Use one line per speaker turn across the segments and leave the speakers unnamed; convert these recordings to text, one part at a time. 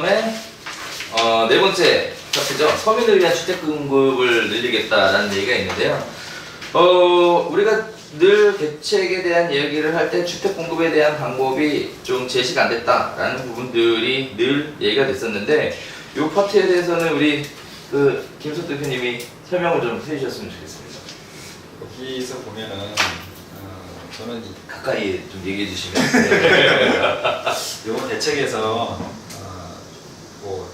다음에 어, 네 번째 파트죠. 서민을 위한 주택 공급을 늘리겠다라는 얘기가 있는데요. 어, 우리가 늘 대책에 대한 이야기를 할 때 주택 공급에 대한 방법이 좀 제시가 안 됐다라는 부분들이 늘 얘기가 됐었는데 이 파트에 대해서는 우리 그 김석 대표님이 설명을 좀 해주셨으면 좋겠습니다.
여기서 보면은 어, 저는 이-
가까이 좀 얘기해 주시면.
이번 대책에서 어, 뭐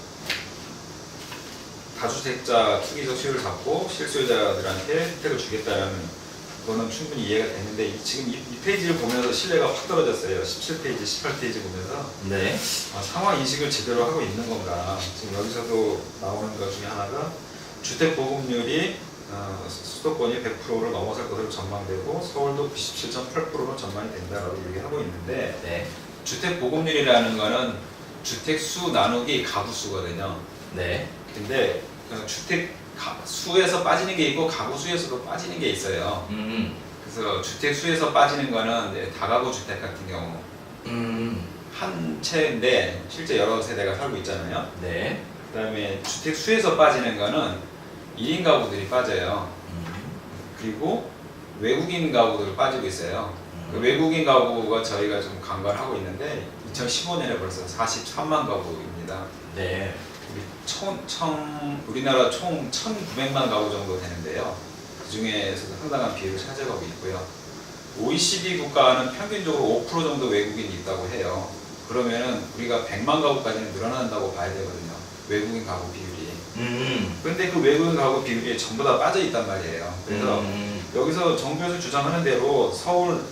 다주택자 투기적 수요를 잡고 실수요자들한테 혜택을 주겠다는 그거는 충분히 이해가 되는데 이- 지금 이, 이 페이지를 보면서 신뢰가 확 떨어졌어요. 17페이지, 18페이지 보면서
네.
아, 상황 인식을 제대로 하고 있는 건가? 지금 여기서도 나오는 것 중에 하나가 주택 보급률이 어, 수도권이 100%를 넘어설 것으로 전망되고 서울도 97.8%로 전망이 된다라고 얘기하고 있는데
네.
주택 보급률이라는 거는 주택 수 나누기 가구 수거든요.
네.
근데 어, 주택 가- 수에서 빠지는 게 있고 가구 수에서도 빠지는 게 있어요.
음.
그래서 주택 수에서 빠지는 거는 이제 다가구 주택 같은 경우
음.
한 채인데 실제 여러 세대가 살고 있잖아요.
네.
그다음에 주택 수에서 빠지는 거는 1인 가구들이 빠져요.
음.
그리고 외국인 가구들 빠지고 있어요. 그
음.
외국인 가구가 저희가 좀 간과를 하고 있는데 2015년에 벌써 43만 가구입니다.
네.
우리 총, 총 우리나라 총 1,900만 가구 정도 되는데요. 그 중에서도 상당한 비율을 차지하고 있고요. OECD 국가는 평균적으로 5% 정도 외국인이 있다고 해요. 그러면은 우리가 100만 가구까지는 늘어난다고 봐야 되거든요. 외국인 가구 비율이.
음.
그런데 그 외국인 가구 비율이 전부 다 빠져 있단 말이에요. 그래서
음.
여기서 정부에서 주장하는 대로 서울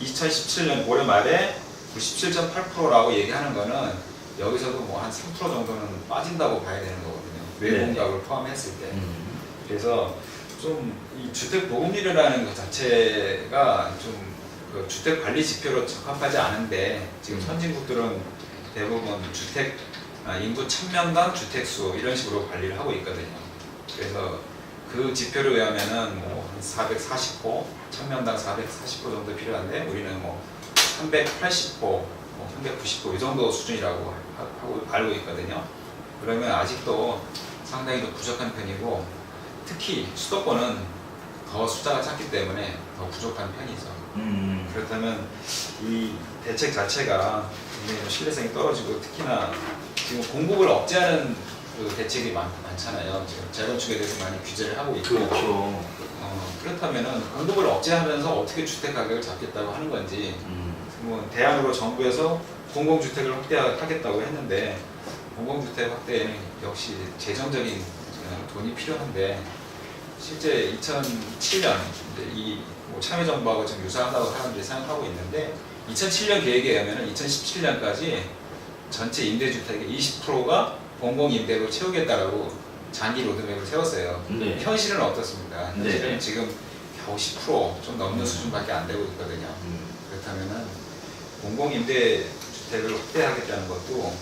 2017년 올해 말에 97.8%라고 얘기하는 거는 여기서도 뭐 한 3% 정도는 빠진다고 봐야 되는 거거든요. 외국인
네.
포함했을 때.
음.
그래서 좀 이 주택 보급률이라는 것 자체가 좀 그 주택 관리 지표로 적합하지 않은데 지금
음.
선진국들은 대부분 주택 아, 인구 1000명당 주택 수 이런 식으로 관리를 하고 있거든요. 그래서 그 지표를 외우면은 뭐한 440호, 1000명당 440호 정도 필요한데 우리는 뭐 380호, 뭐 390호 이 정도 수준이라고 하- 하고 알고 있거든요. 그러면 아직도 상당히 더 부족한 편이고 특히 수도권은 더 숫자가 작기 때문에 더 부족한 편이죠.
음.
그렇다면 이 대책 자체가 굉장히 신뢰성이 떨어지고 특히나 지금 공급을 억제하는 그 대책이 많, 많잖아요. 지금 재건축에 대해서 많이 규제를 하고 있고
그렇죠.
어, 그렇다면은 공급을 억제하면서 어떻게 주택 가격을 잡겠다고 하는 건지
음.
뭐 대안으로 정부에서 공공주택을 확대하겠다고 했는데 공공주택 확대에는 역시 재정적인 어, 돈이 필요한데 실제 2007년 이뭐 참여정부하고 좀 유사하다고 사람들이 생각하고 있는데 2007년 계획에 의하면 2017년까지 전체 임대주택의 20%가 공공임대로 채우겠다라고 장기 로드맵을 세웠어요.
네.
현실은 어떻습니까? 현실은
네.
지금 겨우 10%좀 넘는 수준밖에 안 되고 있거든요.
음.
그렇다면은 공공임대 주택을 확대하겠다는 것도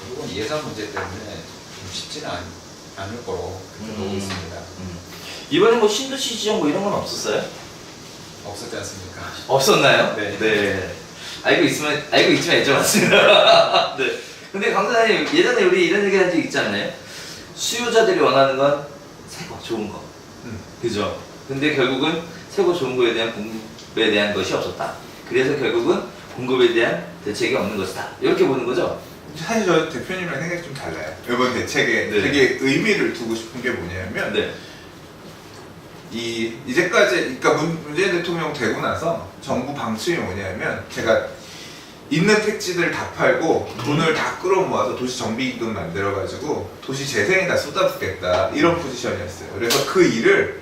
결국은 예산 문제 때문에 좀 쉽지는 않, 않을 거로 그렇게 보고
음.
있습니다.
음. 이번에 뭐 신도시 지정 뭐 이런 건 없었어요?
없었지 않습니까?
없었나요?
네.
알고 있으면 알고 있지만 여쭤봤습니다. 네. 근데 강사님 예전에 우리 이런 얘기 한 적 있지 않나요? 수요자들이 원하는 건 새거 좋은 거.
음.
그죠? 근데 결국은 새거 좋은 거에 대한 공급에 대한 것이 없었다. 그래서 결국은 공급에 대한 대책이 없는 것이다. 이렇게 보는 거죠?
사실 저 대표님이랑 생각이 좀 달라요. 이번 대책에
네.
되게 의미를 두고 싶은 게 뭐냐면
네.
이 이제까지 그러니까 문, 문재인 대통령 되고 나서 정부 방침이 뭐냐면 제가 있는 택지들 다 팔고 돈을 다 끌어모아서 도시 정비기금 만들어가지고 도시 재생에다 쏟아붓겠다 이런 포지션이었어요. 그래서 그 일을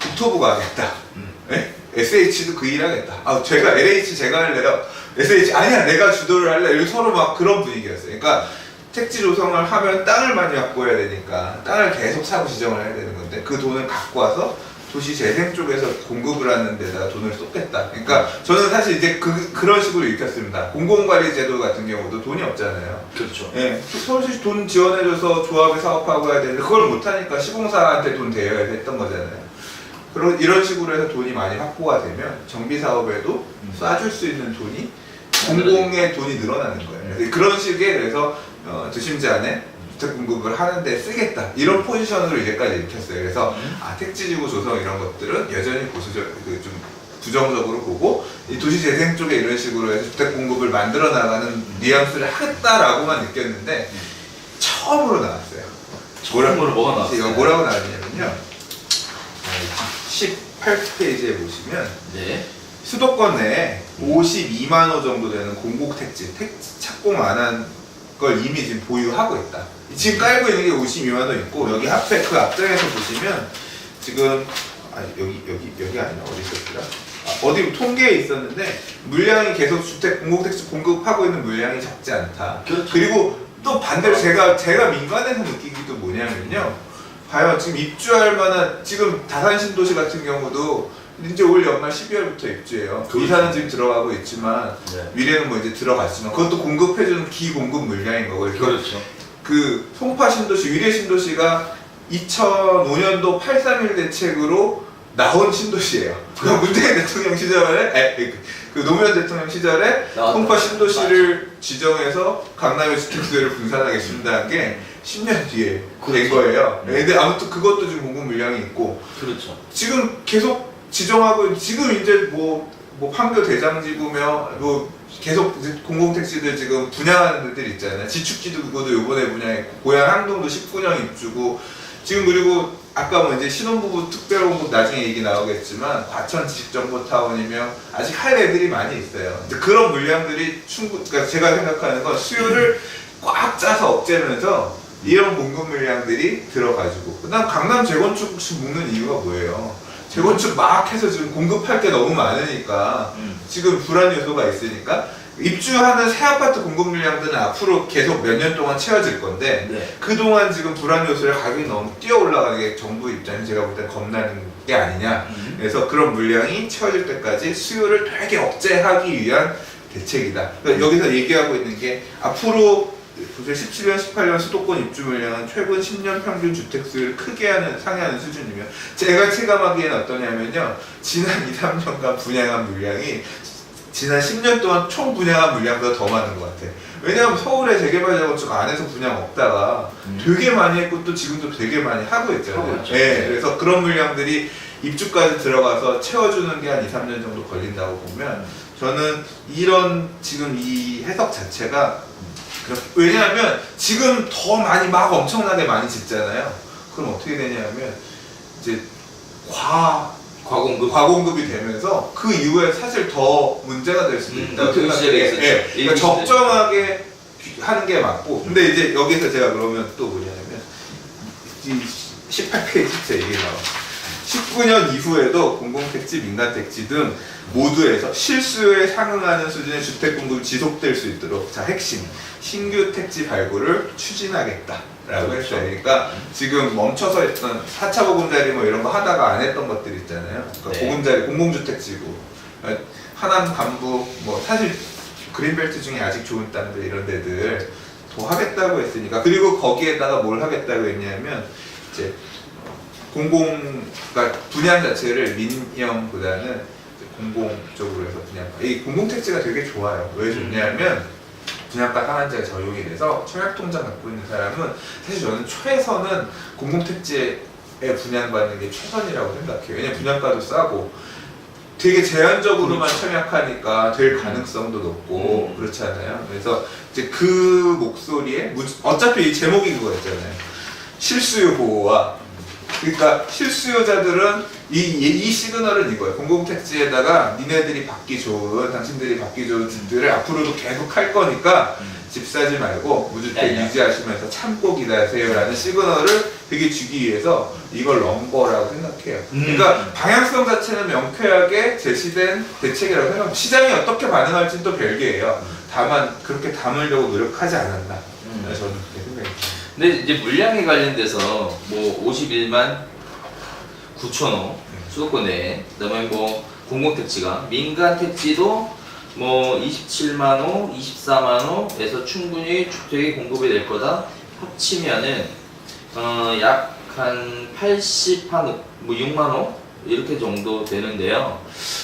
국토부가 하겠다.
음.
예? SH도 그일 하겠다. 아, 제가 LH 제가 할래요. SH 아니야 내가 주도를 할래. 이렇게 서로 막 그런 분위기였어요. 그러니까 택지 조성을 하면 땅을 많이 확보해야 되니까 땅을 계속 사고 지정을 해야 되는 건데 그 돈을 갖고 와서 도시 재생 쪽에서 공급을 하는 데다가 돈을 쏟겠다. 그러니까 저는 사실 이제 그 그런 식으로 읽혔습니다. 공공관리 제도 같은 경우도 돈이 없잖아요.
그렇죠.
예, 서울시 돈 지원해줘서 조합에 사업하고 해야 되는데 그걸 못하니까 시공사한테 돈 대여야 했던 거잖아요. 그런 이런 식으로 해서 돈이 많이 확보가 되면 정비 사업에도
음.
쏴줄 수 있는 돈이 공공의 돈이 늘어나는 거예요. 그래서 그런 식의 그래서 어, 도심지 안에 주택 공급을 하는데 쓰겠다 이런 포지션으로 이제까지 익혔어요. 그래서 아 택지지구 조성 이런 것들은 여전히 보수적 그 좀 부정적으로 보고 이 도시 재생 쪽에 이런 식으로 해서 주택 공급을 만들어 나가는 뉘앙스를 하겠다라고만 느꼈는데 처음으로 나왔어요.
처음으로 뭐가 나왔어요?
뭐라고 나왔냐면요. 18페이지에 보시면
네.
수도권 내에 52만 호 정도 되는 공공 택지, 택지 착공 안 한 걸 이미 지금 보유하고 있다. 지금 깔고 있는 게 52만 호 있고 여기 앞에 그 앞장에서 보시면 지금 아 여기 여기 여기 아니라 어디 있었더라? 아, 어디 통계에 있었는데 물량이 계속 주택 공공 택지 공급하고 있는 물량이 적지 않다.
그렇죠.
그리고 또 반대로 제가 제가 민간에서 느끼기도 뭐냐면요. 봐요. 지금 입주할 만한 지금 다산 신도시 같은 경우도 이제 올 연말 12월부터 입주해요.
그렇죠.
이사는 지금 들어가고 있지만
네.
미래는 뭐 이제 들어갔지만 그것도 공급해주는 기공급 물량인 거고 그러니까
그렇죠.
그 송파 신도시 위례 신도시가 2005년도 831 대책으로 나온 신도시예요. 그 문재인 대통령 시절에 에, 그, 그 노무현 대통령 시절에
나왔다.
송파 신도시를 지정해서 강남의 주택수를 분산하겠습니다는 게 10년 뒤에 된. 거예요.
네.
근데 아무튼 그것도 지금 공급 물량이 있고
그렇죠.
지금 계속 지정하고 지금 이제 뭐, 뭐 판교 대장지구며 뭐 계속 이제 공공택지들 지금 분양하는 데들 있잖아요. 지축지구도 요번에 분양했고 고양 항동도 19년 입주고 지금 그리고 아까 뭐 이제 신혼부부 특별공급 나중에 얘기 나오겠지만 과천 지식정보타운이며 아직 할 애들이 많이 있어요. 이제 그런 물량들이 충분, 그러니까 제가 생각하는 건 수요를 꽉 짜서 억제면서 이런 공급 물량들이 들어가지고 그다음 강남 재건축 지금 묶는 이유가 뭐예요? 재건축 막 해서 지금 공급할 게 너무 많으니까
음.
지금 불안 요소가 있으니까 입주하는 새 아파트 공급 물량들은 앞으로 계속 몇 년 동안 채워질 건데
네.
그동안 지금 불안 요소를 가격이 너무 뛰어 올라가는 게 정부 입장에서 제가 볼 때 겁나는 게 아니냐
음.
그래서 그런 물량이 채워질 때까지 수요를 되게 억제하기 위한 대책이다. 그러니까 여기서 얘기하고 있는 게 앞으로 보세요. 17년, 18년 수도권 입주 물량은 최근 10년 평균 주택 수를 크게 하는 상회하는 수준이며 제가 체감하기에는 어떠냐면요. 지난 2, 3년간 분양한 물량이 지난 10년 동안 총 분양한 물량보다 더 많은 것 같아. 왜냐하면 서울에 재개발 자건축 안에서 분양 없다가
음.
되게 많이 했고 또 지금도 되게 많이 하고 있잖아요. 예,
네.
그래서 그런 물량들이 입주까지 들어가서 채워주는 게 한 2, 3년 정도 걸린다고 보면 저는 이런 지금 이 해석 자체가 왜냐하면 지금 더 많이 막 엄청나게 많이 짓잖아요. 그럼 어떻게 되냐면 이제 과
과공급.
과공급이 되면서 그 이후에 사실 더 문제가 될 수도
음,
있다.
그 시절에 있었죠.
예, 그러니까. 적정하게 하는 게 맞고. 근데 이제 여기서 제가 그러면 또 뭐냐면 이 18페이지 제 얘기 나와. 19년 이후에도 공공택지, 민간택지 등 모두에서 실수요에 상응하는 수준의 주택 공급이 지속될 수 있도록 자 핵심 신규 택지 발굴을 추진하겠다 라고
그렇죠.
했어요. 그러니까 지금 멈춰서 있던 4차 보금자리 뭐 이런 거 하다가 안 했던 것들 있잖아요. 그러니까
네.
보금자리 공공주택 지구 어, 하남 간부 뭐 사실 그린벨트 중에 아직 좋은 땅들 이런 데들 더 하겠다고 했으니까 그리고 거기에다가 뭘 하겠다고 했냐면 이제 공공 그러니까 분양 자체를 민영보다는 이제 공공 쪽으로 해서 분양 이 공공 택지가 되게 좋아요. 왜 좋냐면 분양가 상한제가 적용이 돼서 청약 통장 갖고 있는 사람은 사실 저는 최선은 공공 택지에 분양받는 게 최선이라고 생각해요. 왜냐면 분양가도 싸고 되게 제한적으로만
그렇죠.
청약하니까 될 가능성도 높고
음.
그렇잖아요. 그래서 이제 그 목소리에 무- 어차피 이 제목이 그거였잖아요. 실수요 보호와 그러니까 실수요자들은 이, 이, 이 시그널은 이거예요. 공공택지에다가 니네들이 받기 좋은, 당신들이 받기 좋은 집들을 앞으로도 계속 할 거니까
음.
집 사지 말고 무주택. 유지하시면서 참고 기다리세요라는 시그널을 되게 주기 위해서 이걸 넣은 거라고 생각해요.
음.
그러니까 방향성 자체는 명쾌하게 제시된 대책이라고 생각합니다. 시장이 어떻게 반응할지는 또 별개예요. 다만 그렇게 담으려고 노력하지 않았나.
음.
저는.
근데 이제 물량에 관련돼서 뭐 51만 9천 호 수도권 내에 그다음에 뭐 공공 택지가 민간 택지도 뭐 27만 호, 24만 호에서 충분히 주택이 공급이 될 거다 합치면은 어, 약 한 80한 뭐 6만 호 이렇게 정도 되는데요.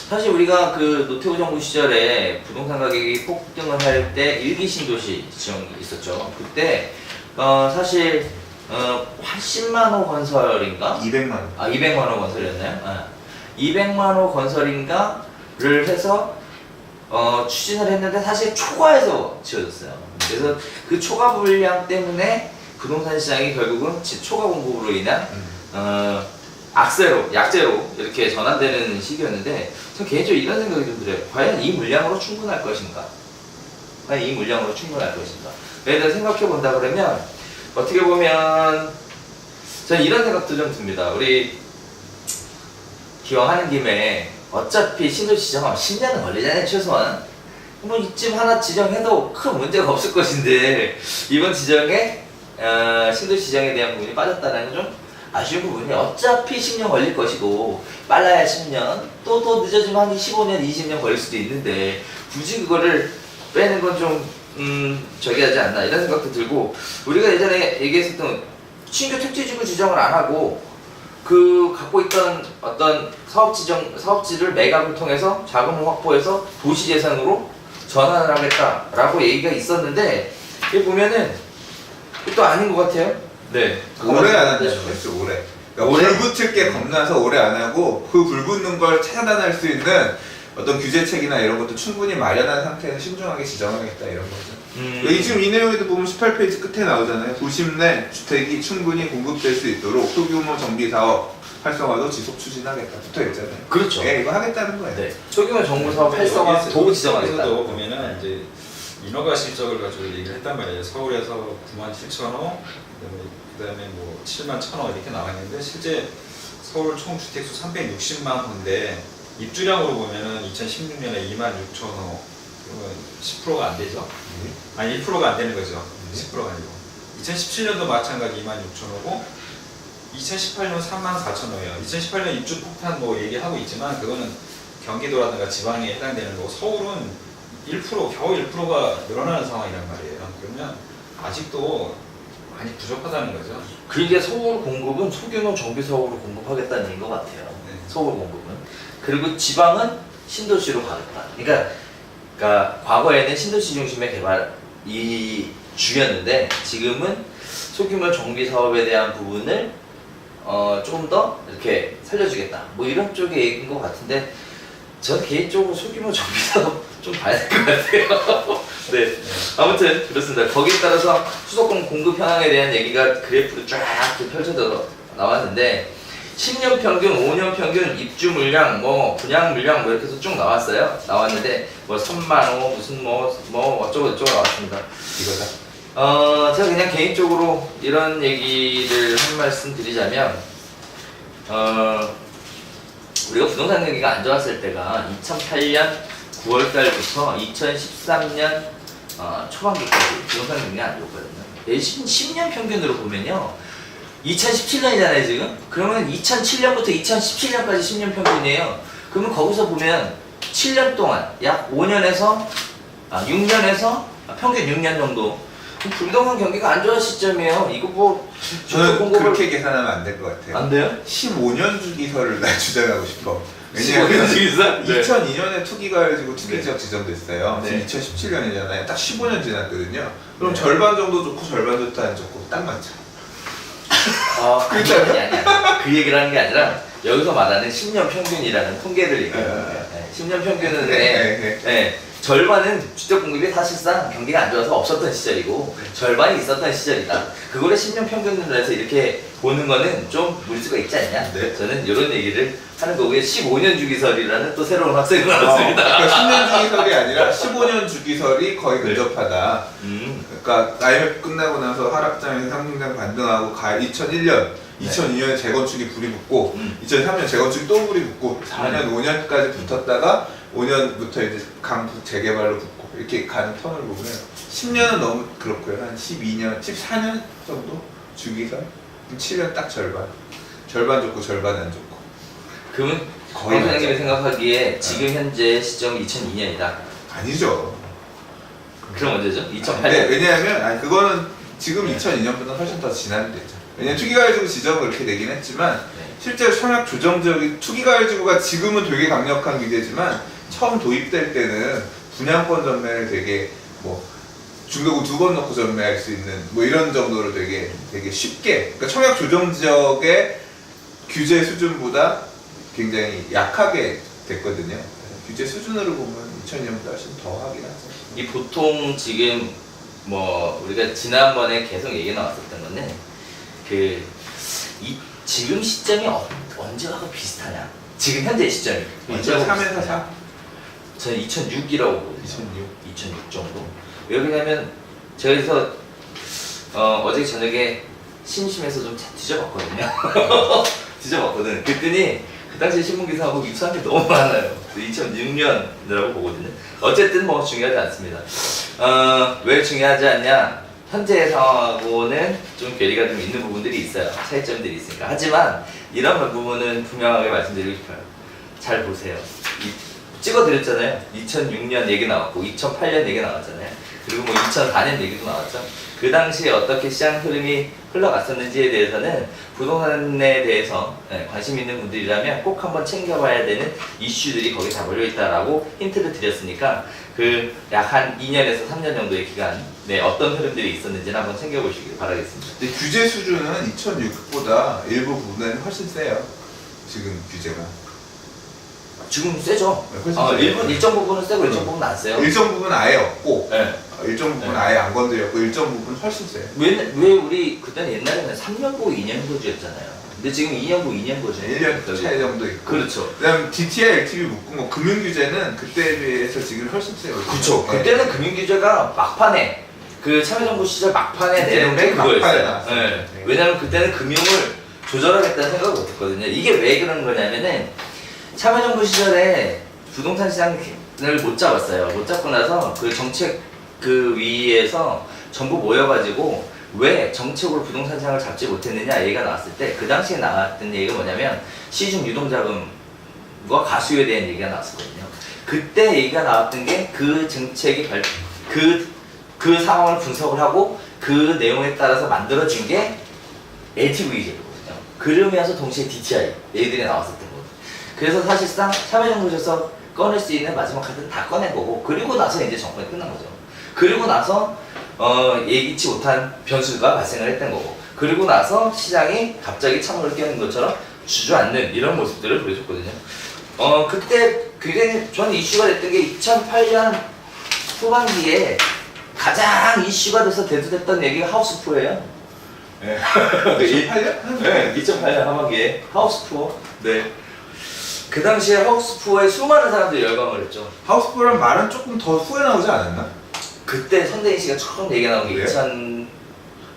사실 우리가 그 노태우 정부 시절에 부동산 가격이 폭등을 할 때 일기 신도시 지정이 있었죠. 그때 어 사실 어 80만 호 건설인가?
200만 원.
아 200만 호 건설이었나요? 아, 200만 호 건설인가를 해서 어, 추진을 했는데 사실 초과해서 지어졌어요. 그래서 그 초과 물량 때문에 부동산 시장이 결국은 지- 초과 공급으로 인한
음.
어, 악재로, 약재로 이렇게 전환되는 시기였는데 저 개인적으로 이런 생각이 좀 들어요. 과연 이 물량으로 충분할 것인가? 과연 이 물량으로 것인가? 예를 들어 생각해 본다 그러면 어떻게 보면 저는 이런 생각도 좀 듭니다. 우리 기왕 하는 김에 어차피 신도시 지정하면 10년은 걸리잖아요 최소한 뭐 이쯤 하나 지정해도 큰 문제가 없을 것인데 이번 지정에 어, 신도시 지정에 대한 부분이 빠졌다는 건좀 아쉬운 부분이 어차피 10년 걸릴 것이고 빨라야 10년 또더 늦어지면 한 15년 20년 걸릴 수도 있는데 굳이 그거를 빼는 건좀 음, 저기 하지 않나 이런 생각도 들고 우리가 예전에 얘기했었던 신규 택지지구 지정을 안 하고 그 갖고 있던 어떤 사업 지정 사업지를 매각을 통해서 자금을 확보해서 도시 재산으로 전환을 하겠다라고 얘기가 있었는데 이게 보면은 또 아닌 것 같아요. 네.
오래 안 한다는 거죠, 오래. 그러니까
오래?
불 붙을 게 겁나서 오래 안 하고 그 불 붙는 걸 차단할 수 있는 어떤 규제책이나 이런 것도 충분히 마련한 상태에서 신중하게 지정하겠다 이런 거죠.
음,
여기 지금 이 내용에도 보면 18페이지 끝에 나오잖아요. 도심 내 주택이 충분히 공급될 수 있도록 소규모 정비 사업 활성화도 지속 추진하겠다. 붙어 있잖아요.
그렇죠.
예, 이거 하겠다는 거예요.
네. 소규모 정부 사업 활성화 도구 지정하겠다.
여기서도 보면은 이제 인허가 실적을 가지고 얘기를 했단 말이에요. 서울에서 9만 7천 호, 그다음에, 뭐 7만 1천 호 이렇게 나와 있는데 실제 서울 총 주택 수 360만 호인데 입주량으로 보면은 2016년에 2만 6천 호, 그러면 10%가 안 되죠. 아니 1%가 안 되는 거죠. 10%가 아니고. 2017년도 마찬가지 2만 6천 호고 2018년 3만 4천 호예요. 2018년 입주 폭탄 뭐 얘기하고 있지만 그거는 경기도라든가 지방에 해당되는 거고 서울은 1% 겨우 1%가 늘어나는 상황이란 말이에요. 그러면 아직도 많이 부족하다는 거죠.
그게 서울 공급은 소규모 정비 사업으로 공급하겠다는 얘기인 것 같아요.
네.
서울 공급은. 그리고 지방은 신도시로 가겠다. 그러니까, 그러니까 과거에는 신도시 중심의 개발이 주였는데 지금은 소규모 정비 사업에 대한 부분을 어, 조금 더 이렇게 살려주겠다. 뭐 이런 쪽의 얘기인 것 같은데 저는 개인적으로 소규모 정비 사업 좀 봐야 될 것 같아요. 네. 아무튼 그렇습니다. 거기에 따라서 수도권 공급 현황에 대한 얘기가 그래프로 쫙 펼쳐져 나왔는데 10년 평균, 5년 평균 입주 물량, 뭐 분양 물량 뭐 이렇게 해서 쭉 나왔어요. 나왔는데 뭐 3만 호 무슨 뭐뭐 어쩌고 저쩌고 나왔습니다.
이거다.
어 제가 그냥 개인적으로 이런 얘기를 한 말씀 드리자면 어 우리가 부동산 경기가 안 좋았을 때가 2008년 9월 달부터 2013년 어, 초반기까지 부동산 경기가 안 좋거든요. 10, 10년 평균으로 보면요. 2017년이잖아요, 지금? 그러면 2007년부터 2017년까지 10년 평균이에요. 그러면 거기서 보면 7년 동안 약 5년에서 아, 6년에서 평균 6년 정도 그럼 부동산 경기가 안 좋은 시점이에요. 이거 뭐
저는
공급을-
그렇게 계산하면 안 될 것 같아요.
안 돼요?
15년 주기설을 나 주장하고 싶어.
15년
왜냐하면
주기설? 네.
2002년에 투기가 가지고 투기
네.
지역 지정됐어요.
네.
지금 2017년이잖아요. 딱 15년 지났거든요. 그럼
네.
절반 정도 좋고 절반 좋다 안 좋고 딱 맞죠.
아, 그
그렇잖아요.
얘기 아니야. 그 얘기를 하는 게 아니라 여기서 말하는 10년 평균이라는 통계를 얘기하는 거예요. 네, 10년 평균은
네,
네,
네, 네.
네, 절반은 주택 공급이 사실상 경기가 안 좋아서 없었던 시절이고 절반이 있었던 시절이다. 그거를 10년 평균으로 해서 이렇게 보는 거는 좀 물수가 있지 않냐?
네.
저는 이런 얘기를 하는 거고요. 15년 주기설이라는 또 새로운 학생이
어,
나왔습니다.
그러니까 10년 주기설이 아니라 15년 주기설이 거의
네.
근접하다.
음,
그러니까 IMF 끝나고 나서 하락장에서 상승장 반등하고 가 2001년,
네.
2002년에 재건축이 불이 붙고
음.
2003년 재건축이 또 불이 붙고 4년, 5년까지 붙었다가 5년부터 이제 강북 재개발로 붙고 이렇게 가는 턴을 보면 10년은 너무 그렇고요. 한 12년, 14년 정도 주기설? 7년 딱 절반. 절반 좋고 절반 안 좋고.
그러면
거의 맞아요.
생각하기에 지금 현재 시점이 2002년이다.
아니죠.
그럼 언제죠? 2008년?
네, 왜냐하면 아니 그거는 지금
네.
2002년보다 훨씬 더 지난 데죠. 왜냐면 투기가지고 지정을 그렇게 내긴 했지만
네.
실제로 청약 조정 지역이 투기가열지구가 지금은 되게 강력한 규제지만 처음 도입될 때는 분양권 전매를 되게 뭐 중도금 두번 넣고 전매할 수 있는 뭐 이런 정도로 되게 되게 쉽게 그러니까 청약 조정 지역의 규제 수준보다 굉장히 약하게 됐거든요. 규제 수준으로 보면 2000년보다 훨씬 더 하긴 하죠.
이 보통 지금 뭐 우리가 지난번에 계속 얘기 나왔었던 건데 그 이 지금 시점이 어, 언제하고 비슷하냐? 지금 현재 시점이 언제하고
2003에서
비슷하냐?
4.
저는 2006이라고 보거든요.
2006.
2006 정도. 왜 그러냐면 그래서 어, 어제 저녁에 심심해서 좀 차- 뒤져봤거든요. 뒤져봤거든. 그랬더니 그 당시 신문 기사하고 유사한 게 너무 많아요. 2006년이라고 보거든요. 어쨌든 뭐 중요하지 않습니다. 어, 왜 중요하지 않냐? 현재 상황하고는 좀 괴리가 좀 있는 부분들이 있어요. 차이점들이 있으니까. 하지만 이런 부분은 분명하게 말씀드리고 싶어요. 잘 보세요. 이- 찍어드렸잖아요. 2006년 얘기 나왔고 2008년 얘기 나왔잖아요. 그리고 뭐 2004년 얘기도 나왔죠. 그 당시에 어떻게 시장 흐름이 흘러갔었는지에 대해서는 부동산에 대해서 예, 관심 있는 분들이라면 꼭 한번 챙겨봐야 되는 이슈들이 거기 다 몰려있다라고 힌트를 드렸으니까 그 약 한 2년에서 3년 정도의 기간 에 어떤 흐름들이 있었는지는 한번 챙겨보시길 바라겠습니다.
근데 규제 수준은 2006보다 일부 부분은 훨씬 세요. 지금 규제가.
지금 세죠?
네, 훨씬
어. 일부, 일정 부분은 세고 일정
음.
부분은 안 세요.
일정 부분 아예 없고
네.
어, 일정 부분
네.
아예 안 건드렸고 일정 부분 훨씬 세요.
왜, 왜 우리 그때는 옛날에는 3년보 2년보주였잖아요. 근데 지금 2년보 2년보주.
1년 차이 정도 있고.
그렇죠.
그다음 DTI, LTV 묶은 거 금융 규제는 그때에 비해서 지금 훨씬 세요.
그렇죠.
네.
그때는 금융 규제가 막판에 그 참여정부 시절 막판에 내놓은 게 그거였어요. 네.
네.
왜냐면 그때는 금융을 조절하겠다는 생각을 못했거든요. 이게 왜 그런 거냐면은 참여정부 시절에 부동산 시장을 못 잡았어요. 못 잡고 나서 그 정책 그 위에서 전부 모여가지고 왜 정책으로 부동산 시장을 잡지 못했느냐 얘기가 나왔을 때 그 당시에 나왔던 얘기가 뭐냐면 시중 유동자금과 가수에 대한 얘기가 나왔었거든요. 그때 얘기가 나왔던 게 그 정책이 발, 그, 그 상황을 분석을 하고 그 내용에 따라서 만들어진 게 LTV제거든요. 그러면서 동시에 DTI 얘기들이 나왔었던. 그래서 사실상 참여정부에서 꺼낼 수 있는 마지막 카드는 다 꺼낸 거고 그리고 나서 이제 정권이 끝난 거죠. 그리고 나서 어, 예기치 못한 변수가 발생을 했던 거고 그리고 나서 시장이 갑자기 찬물을 끼얹는 것처럼 주저앉는 이런 모습들을 보여줬거든요. 어 그때 굉장히 저는 이슈가 됐던 게 2008년 후반기에 가장 이슈가 돼서 대두됐던 얘기가 하우스푸어예요.
네. 2008년?
네, 2008년 하반기에 하우스푸어. 네. 그 당시에 하우스푸어에 수많은 사람들이 열광을 했죠.
하우스풀은 말은 조금 더 후에 나오지 않았나?
그때 선대인 씨가 처음 얘기 나온 게
그래요?
2000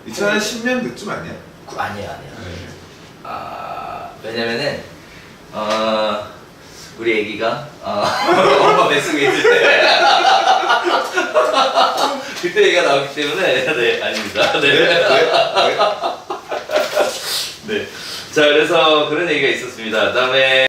2010년 그쯤 아니야?
아니야 아니야.
네.
아 왜냐면은 어 우리 애기가 어, 엄마 뱃속에 있을 때 그때 얘기가 나왔기 때문에 네 아닙니다.
네, 네.
네. 자 그래서 그런 얘기가 있었습니다. 그다음에